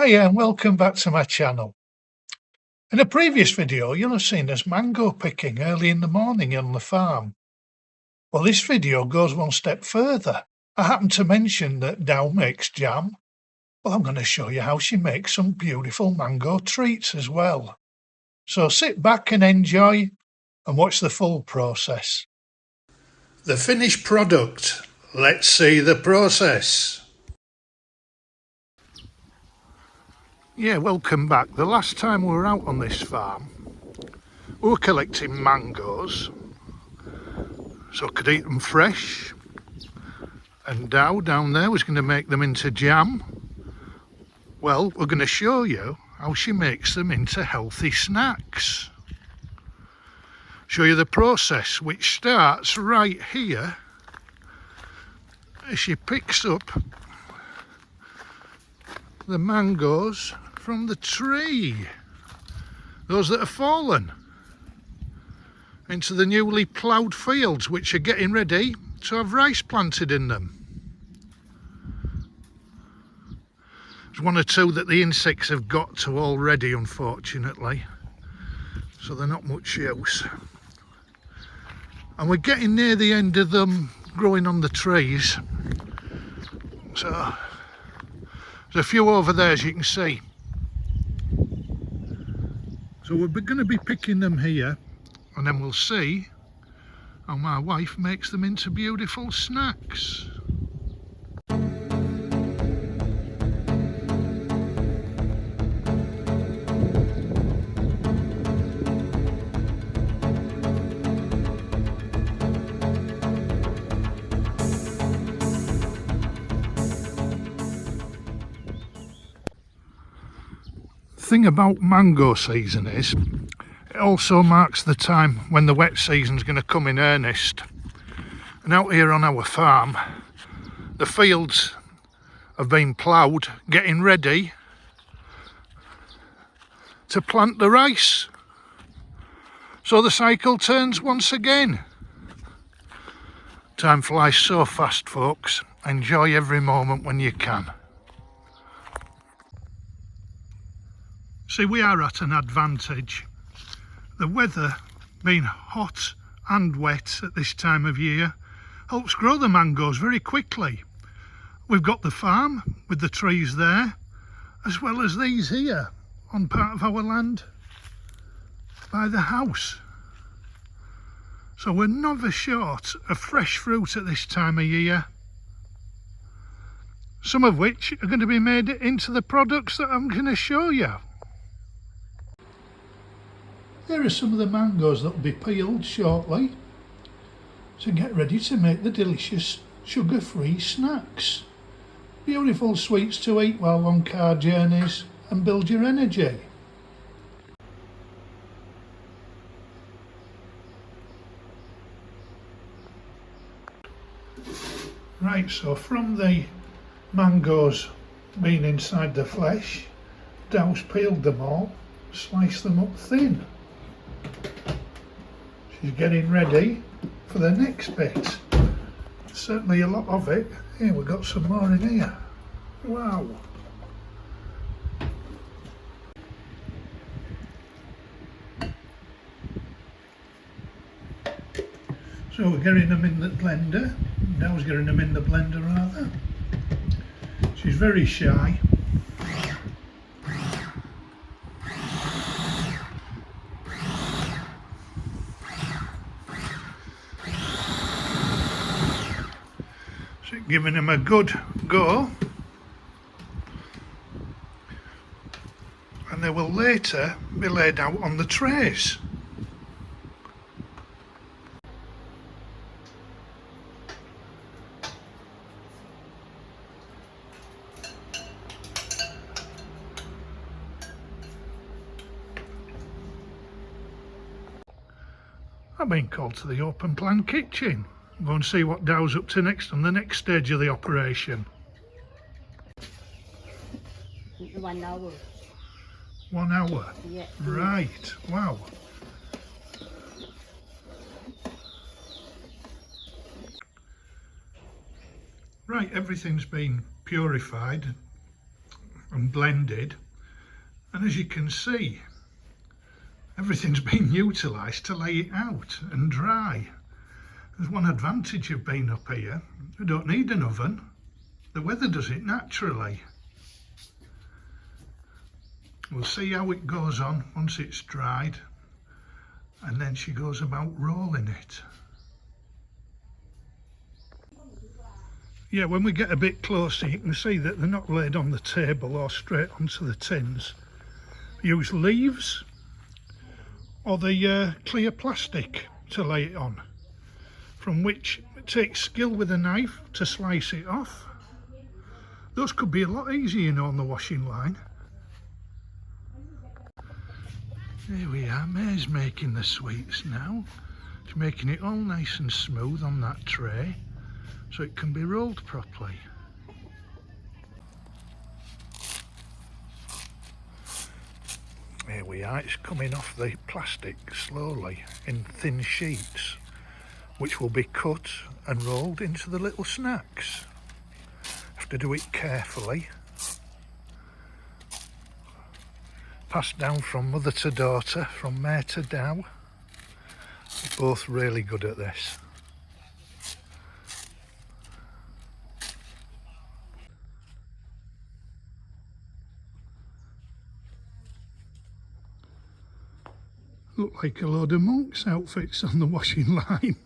Hiya and welcome back to my channel. In a previous video you'll have seen us mango picking early in the morning on the farm. Well this video goes one step further. I happen to mention that Dow makes jam. Well I'm going to show you how she makes some beautiful mango treats as well. So sit back and enjoy and watch the full process. The finished product. Let's see the process. Yeah, welcome back. The last time we were out on this farm, we were collecting mangoes so I could eat them fresh. And Dow down there was going to make them into jam. Well, we're going to show you how she makes them into healthy snacks. Show you the process, which starts right here she picks up the mangoes from the tree. Those that have fallen into the newly ploughed fields which are getting ready to have rice planted in them. There's one or two that the insects have got to already unfortunately so they're not much use. And we're getting near the end of them growing on the trees. So there's a few over there as you can see. So we're going to be picking them here and then we'll see how my wife makes them into beautiful snacks. Thing about mango season is it also marks the time when the wet season's going to come in earnest. And out here on our farm the fields have been ploughed getting ready to plant the rice. So the cycle turns once again. Time flies so fast folks. Enjoy every moment when you can See, we are at an advantage. The weather being hot and wet at this time of year helps grow the mangoes very quickly. We've got the farm with the trees there, as well as these here on part of our land by the house. So we're never short of fresh fruit at this time of year. Some of which are going to be made into the products that I'm going to show you. There are some of the mangoes that will be peeled shortly to get ready to make the delicious sugar-free snacks. Beautiful sweets to eat while on car journeys and build your energy. Right, so from the mangoes being inside the flesh, Dow's peeled them all, sliced them up thin. She's getting ready for the next bit. Certainly a lot of it. Here, we've got some more in here. Wow. So we're getting them in the blender. Now we're getting them in the blender rather. She's very shy. Giving them a good go and they will later be laid out on the trays. I've been called to the open plan kitchen go and see what Dow's up to next on the next stage of the operation. One hour. One hour? Yeah. Right, wow. Right, everything's been purified and blended. And as you can see, everything's been utilised to lay it out and dry. There's one advantage of being up here. We don't need an oven. The weather does it naturally. We'll see how it goes on once it's dried and then she goes about rolling it. Yeah, when we get a bit closer you can see that they're not laid on the table or straight onto the tins. Use leaves or the uh, clear plastic to lay it on from which it takes skill with a knife to slice it off. Those could be a lot easier you know on the washing line. There we are, May's making the sweets now. She's making it all nice and smooth on that tray so it can be rolled properly. Here we are, it's coming off the plastic slowly in thin sheets which will be cut and rolled into the little snacks. Have to do it carefully. Passed down from mother to daughter, from mare to Dow. Both really good at this. Look like a load of monks' outfits on the washing line.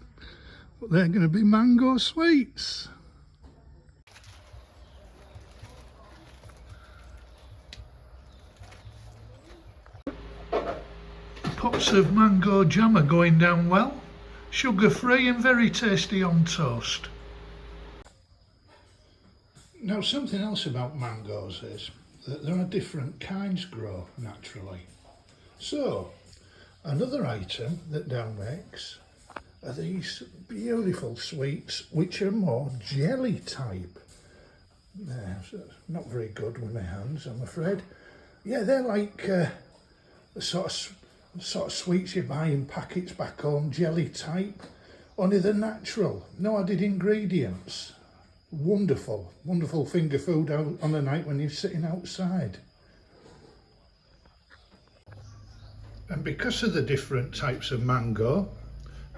But they're going to be mango sweets. Pots of mango jam are going down well. Sugar free and very tasty on toast. Now, something else about mangoes is that there are different kinds grow naturally. So, another item that Down makes are these beautiful sweets which are more jelly type. Yeah, so not very good with my hands, I'm afraid. Yeah, they're like uh, the sort of sort of sweets you buy in packets back home, jelly type. Only they're natural, no added ingredients. Wonderful, wonderful finger food out on a night when you're sitting outside. And because of the different types of mango,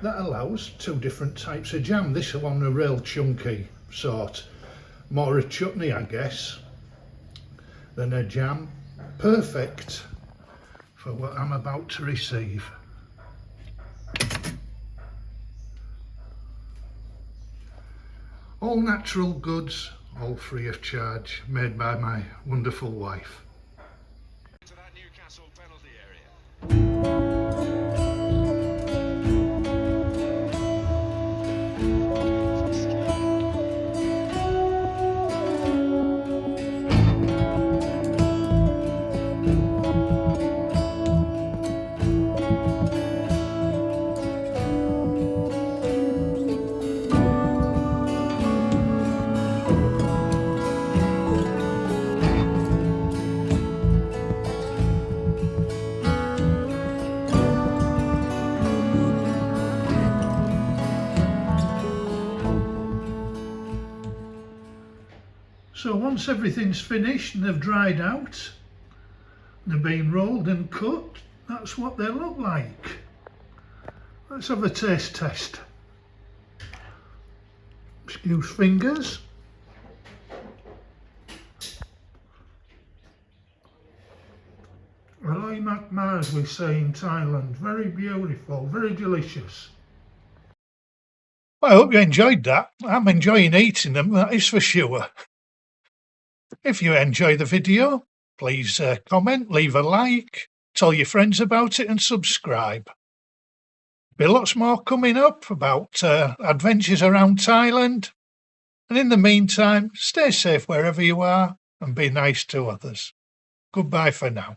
that allows two different types of jam. This one a real chunky sort, more a chutney I guess, than a jam. Perfect for what I'm about to receive. All natural goods, all free of charge, made by my wonderful wife. Once everything's finished and they've dried out, they're being rolled and cut, that's what they look like. Let's have a taste test. Excuse fingers. Aloy as we say in Thailand. Very beautiful, very delicious. I hope you enjoyed that. I'm enjoying eating them, that is for sure. If you enjoy the video, please uh, comment, leave a like, tell your friends about it, and subscribe. Be lots more coming up about uh, adventures around Thailand. And in the meantime, stay safe wherever you are and be nice to others. Goodbye for now.